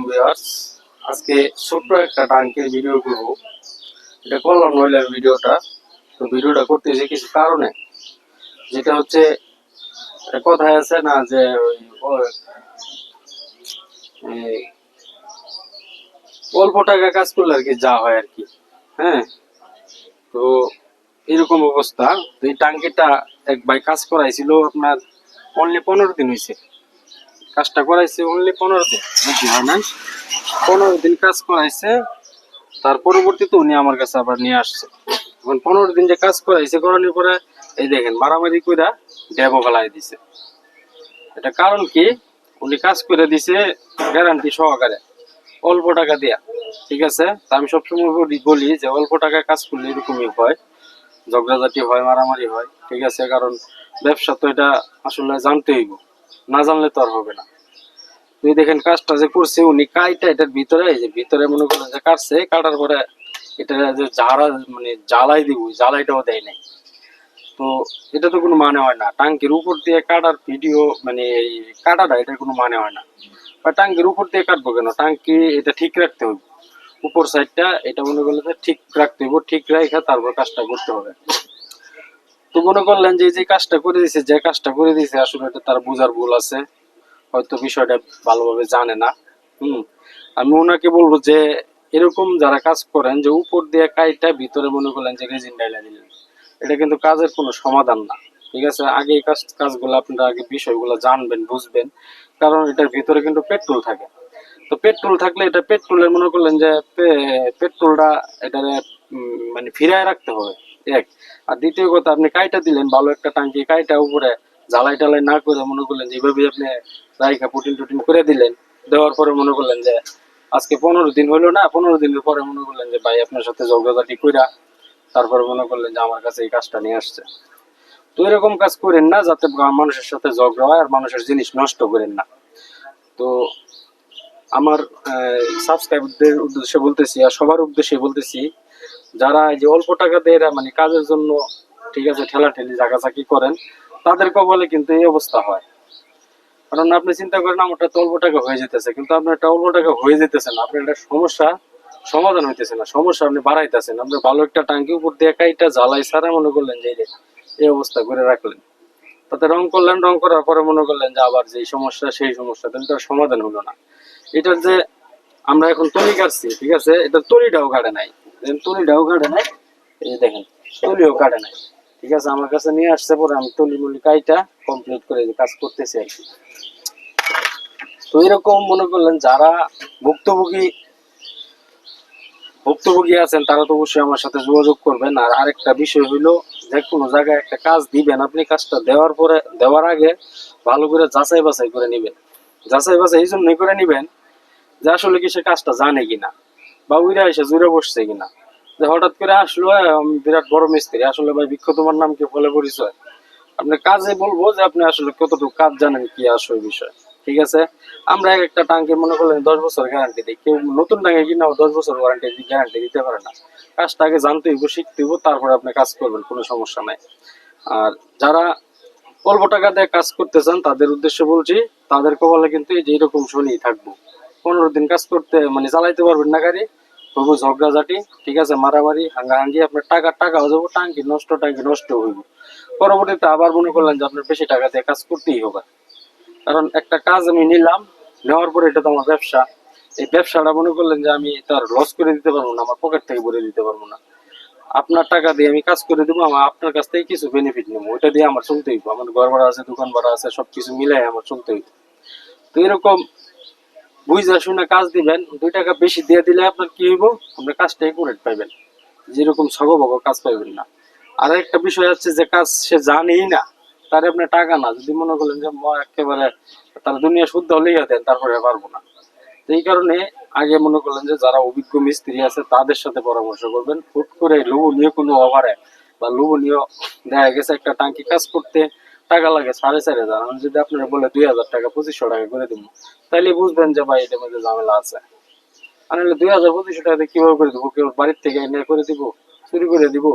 আলাইকুম ভিউয়ার্স। আজকে ছোট্ট একটা ভিডিও এটা করলাম ভিডিওটা। তো ভিডিওটা করতেছি কিছু কারণে। যেটা হচ্ছে কথায় আছে না যে ওই অল্প টাকা কাজ করলে আর কি যা হয় আর কি। হ্যাঁ? তো এরকম অবস্থা। তো এই টাঙ্কিটা এক ভাই কাজ করাইছিল আপনার অনলি পনেরো দিন হয়েছে কাজটা করাইছে অনলি পনেরো দিন হয় নাই? পনেরো দিন কাজ করাইছে, তার পরবর্তীতে উনি আমার কাছে আবার নিয়ে আসছে। এখন পনেরো দিন যে কাজ করাইছে, করানোর পরে, এই দেখেন, মারামারি কইরা ড্যাবো ফেলাই দিছে। এটা কারণ কি? উনি কাজ করে দিছে গ্যারান্টি সহকারে, অল্প টাকা দিয়া। ঠিক আছে? তা আমি সবসময় বলি যে অল্প টাকায় কাজ করলে এরকমই হয়। ঝগড়াঝাটি হয়, মারামারি হয়। ঠিক আছে? কারণ ব্যবসা তো এটা আসলে জানতে হইব না জানলে তো আর হবে না। তুই দেখেন কাজটা যে করছে, উনি কাইটা এটার ভিতরে, এই যে ভিতরে মনে করেন যে কাটছে, কাটার পরে এটা যে ঝাড়া মানে জ্বালাই দিব জ্বালাইটাও দেয় নাই। তো এটা তো কোনো মানে হয় না। টাঙ্কির উপর দিয়ে কাটার ভিডিও মানে এই কাটাটা, এটার কোনো মানে হয় না। বা টাঙ্কির উপর দিয়ে কাটবো কেন? টাঙ্কি এটা ঠিক রাখতে হবে উপর সাইডটা এটা মনে করলে ঠিক রাখতে হবে ঠিক রাখা তারপর কাজটা করতে হবে। তো মনে করলেন যে যে কাজটা করে দিছে, যে কাজটা করে দিছে, আসলে এটা তার বোঝার ভুল আছে। হয়তো বিষয়টা ভালোভাবে জানে না। হুম। আমি ওনাকে বলব যে, এরকম যারা কাজ করেন, যে উপর দিয়ে কাইটা ভিতরে মনে করলেন যে রেজিন ডাইলা দিলেন, এটা কিন্তু কাজের কোনো সমাধান না। ঠিক আছে? আগে এই কাজ কাজগুলো আপনারা আগে বিষয়গুলো জানবেন, বুঝবেন। কারণ এটার ভিতরে কিন্তু পেট্রোল থাকে। তো পেট্রোল থাকলে এটা পেট্রোলের মনে করলেন যে পেট্রোলটা এটা মানে ফিরায় রাখতে হবে। এক। আর দ্বিতীয় কথা, আপনি কাইটা দিলেন, ভালো একটা টাঙ্কি, কাইটা উপরে জ্বালাই টালাই না করে মনে করলেন যে এইভাবে আপনি রাইখা পুটিন টুটিন করে দিলেন। দেওয়ার পরে মনে করলেন যে আজকে পনেরো দিন হলো না, পনেরো দিনের পরে মনে করলেন যে ভাই আপনার সাথে ঝগড়াঝাটি কইরা তারপরে মনে করলেন যে আমার কাছে এই কাজটা নিয়ে আসছে। তো এরকম কাজ করেন না যাতে মানুষের সাথে ঝগড়া হয় আর মানুষের জিনিস নষ্ট করেন না। তো আমার সাবস্ক্রাইবারদের উদ্দেশ্যে বলতেছি আর সবার উদ্দেশ্যে বলতেছি যারা এই যে অল্প টাকা দিয়ে মানে কাজের জন্য ঠিক আছে ঠেলা ঠেলি জাগাজাকি করেন, তাদের কবলে কিন্তু এই অবস্থা হয়। কারণ আপনি চিন্তা করেন, আমারটা তো অল্প টাকা হয়ে যেতেছে। কিন্তু আপনার একটা অল্প টাকা হয়ে যেতেছে না। আপনার একটা সমস্যা সমাধান হইতেছে না, সমস্যা আপনি বাড়াইতেছেন। আপনি ভালো একটা টাঙ্কি উপর দিয়ে কাইটা জ্বালাই সারা মনে করলেন যে এই অবস্থা করে রাখলেন। তাতে রং করলেন, রং করার পরে মনে করলেন যে আবার যে সমস্যা, সেই সমস্যা, তাহলে তার সমাধান হলো না। এটার যে আমরা এখন তলি কাটছি ঠিক আছে? এটা তলিটাও কাটে নাই। তলিটাও কাটে নাই। এই দেখেন, তলিও কাটে নাই। ঠিক আছে, আমার কাছে নিয়ে আসছে, পরে আমি মলি কাইটা কমপ্লিট করে কাজ করতেছি আর কি। তো এরকম মনে করলেন, যারা ভুক্তভোগী ভুক্তভোগী আছেন, তারা তো অবশ্যই আমার সাথে যোগাযোগ করবেন। আর আরেকটা বিষয় হইল, যে কোনো জায়গায় একটা কাজ দিবেন, আপনি কাজটা দেওয়ার পরে, দেওয়ার আগে ভালো করে যাচাই বাছাই করে নিবেন। যাচাই বাছাই এই জন্যই করে নিবেন যে আসলে কি সে কাজটা জানে কিনা। বা উইরা এসে জুড়ে বসছে কিনা? যে হঠাৎ করে আসলো আমি বিরাট বড় মিস্ত্রি, আসলে ভাই বিক্ষ তোমার নাম কি বলে পরিচয়? আপনি কাজে বলব যে আপনি আসলে কতটুকু কাজ জানেন, কি আসল বিষয়, ঠিক আছে? আমরা এক একটা টাঙ্কি মনে করলেন দশ বছর গ্যারান্টি দিই, কেউ নতুন টাঙ্কি কিনাও দশ বছর ওয়ারেন্টি গ্যারান্টি দিতে পারে না। কাজটা আগে জানতে হইব, শিখতে হইব, তারপরে আপনি কাজ করবেন, কোনো সমস্যা নাই। আর যারা অল্প টাকা দিয়ে কাজ করতে চান, তাদের উদ্দেশ্যে বলছি, তাদের কপালে কিন্তু এই যে এরকম শনি থাকব। পনেরো দিন কাজ করতে মানে চালাইতে পারবেন না গাড়ি তবু ঝগড়াঝাটি, ঠিক আছে, মারামারি, হাঙ্গাহাঙ্গি, আপনার টাকা টাকাও যাব, টাঙ্কি নষ্ট টাঙ্কি নষ্ট হইব। পরবর্তীতে আবার মনে করলেন যে আপনার বেশি টাকা দিয়ে কাজ করতেই হবে। কারণ একটা কাজ আমি নিলাম, নেওয়ার পরে এটা তো আমার ব্যবসা। এই ব্যবসাটা মনে করলেন যে আমি তার লস করে দিতে পারব না, আমার পকেট থেকে ভরে দিতে পারব না। আপনার টাকা দিয়ে আমি কাজ করে দেবো, আমার আপনার কাছ থেকে কিছু বেনিফিট নেব, ওইটা দিয়ে আমার চলতে হইব আমার ঘর ভাড়া আছে, দোকান ভাড়া আছে, সবকিছু মিলাই আমার চলতে হইব তো এরকম বুঝা শুনে কাজ দিবেন, দুই টাকা বেশি দিয়ে দিলে আপনার কি হইব? আপনার কাজটা একুরেট পাইবেন। যেরকম সগবগ কাজ পাইবেন না। আর একটা বিষয় হচ্ছে যে কাজ সে জানেই না, তার আপনার টাকা না। যদি মনে করলেন যে একেবারে তার দুনিয়া শুদ্ধ হলেই দেন তারপরে পারব না। এই কারণে আগে মনে করলেন যে, যারা অভিজ্ঞ মিস্ত্রি আছে, তাদের সাথে পরামর্শ করবেন। হুট করে লোভনীয় কোনো অভারে বা লোভনীয় দেখা গেছে একটা টাঙ্কি কাজ করতে টাকা লাগে, সাড়ে চার হাজার। আমি যদি আপনারা বলে দুই হাজার টাকা পঁচিশশো টাকা করে দিব তাহলে বুঝবেন যে ভাই এটার মধ্যে ঝামেলা আছে। আর নাহলে দুই হাজার পঁচিশশো টাকা দিয়ে কীভাবে করে দিব? কেউ বাড়ির থেকে এনে করে দিব, চুরি করে দিব?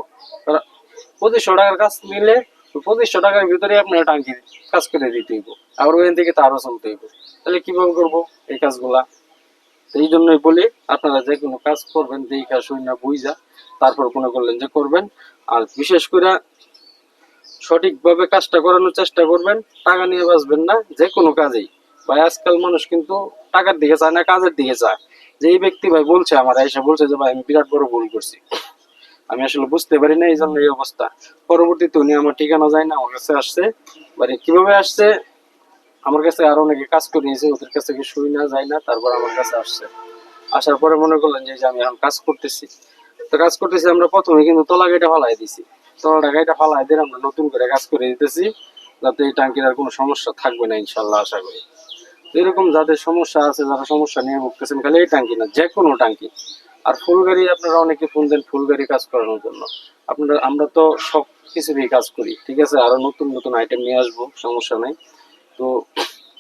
তারা পঁচিশশো টাকার কাজ নিলে পঁচিশশো টাকার ভিতরে আপনার টাঙ্কি কাজ করে দিতে হইব আবার ওখান থেকে তারও চলতে হইব তাহলে কীভাবে করব এই কাজগুলা? এই জন্যই বলি, আপনারা যে কোনো কাজ করবেন, যেই কাজ শুই না বুঝা, তারপর মনে করলেন যে করবেন। আর বিশেষ করে সঠিকভাবে কাজটা করানোর চেষ্টা করবেন, টাকা নিয়ে বাঁচবেন না, যে কোনো কাজেই। ভাই, আজকাল মানুষ কিন্তু টাকার দিকে চায় না, কাজের দিকে চায়। যে এই ব্যক্তি ভাই বলছে আমার, এসে বলছে যে, ভাই, আমি বিরাট বড় ভুল করছি। আমি আসলে বুঝতে পারি না এই জন্য এই অবস্থা। পরবর্তীতে উনি আমার ঠিকানা যায় না, আমার কাছে আসছে। মানে কীভাবে আসছে? আমার কাছে আরও অনেকে কাজ করে নিয়েছে ওদের কাছ থেকে শুই না যায় না, তারপর আমার কাছে আসছে। আসার পরে মনে করলেন যে আমি এখন কাজ করতেছি। তো কাজ করতেছি, আমরা প্রথমে কিন্তু তলা গাইটা ফালাই দিছি। তলা গাইটা ফালাই দিয়ে আমরা নতুন করে কাজ করে দিতেছি, যাতে এই টাঙ্কির আর কোনো সমস্যা থাকবে না ইনশাল্লাহ আশা করি। এরকম যাদের সমস্যা আছে, যারা সমস্যা নিয়ে ভুগতেছেন, খালি এই টাঙ্কি না যে কোনো টাঙ্কি। আর ফুল গাড়ি আপনারা অনেকে ফোন দেন ফুল গাড়ি কাজ করানোর জন্য। আপনারা, আমরা তো সব কিছুরই কাজ করি, ঠিক আছে? আরও নতুন নতুন আইটেম নিয়ে আসব, সমস্যা নেই। তো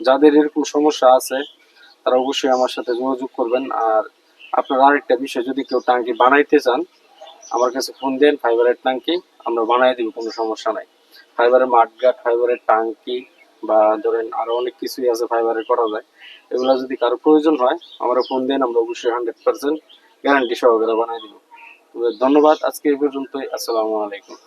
যাদের এরকম সমস্যা আছে, তারা অবশ্যই আমার সাথে যোগাযোগ করবেন। আর আপনার আরেকটা বিষয়, যদি কেউ টাঙ্কি বানাইতে চান, আমার কাছে ফোন দেন ফাইবারের টাঙ্কি। আমরা বানাই দিব, কোনো সমস্যা নাই। ফাইবারের মাঠঘাট ফাইবারের টাঙ্কি বা ধরেন আরও অনেক কিছুই আছে ফাইবারের করা যায়। এগুলো যদি কারও প্রয়োজন হয়, আমরা ফোন দেন আমরা অবশ্যই হান্ড্রেড পার্সেন্ট গ্যারান্টি সহকারে বানাই দিব। ধন্যবাদ, আজকে এই পর্যন্তই। আসসালামু আলাইকুম।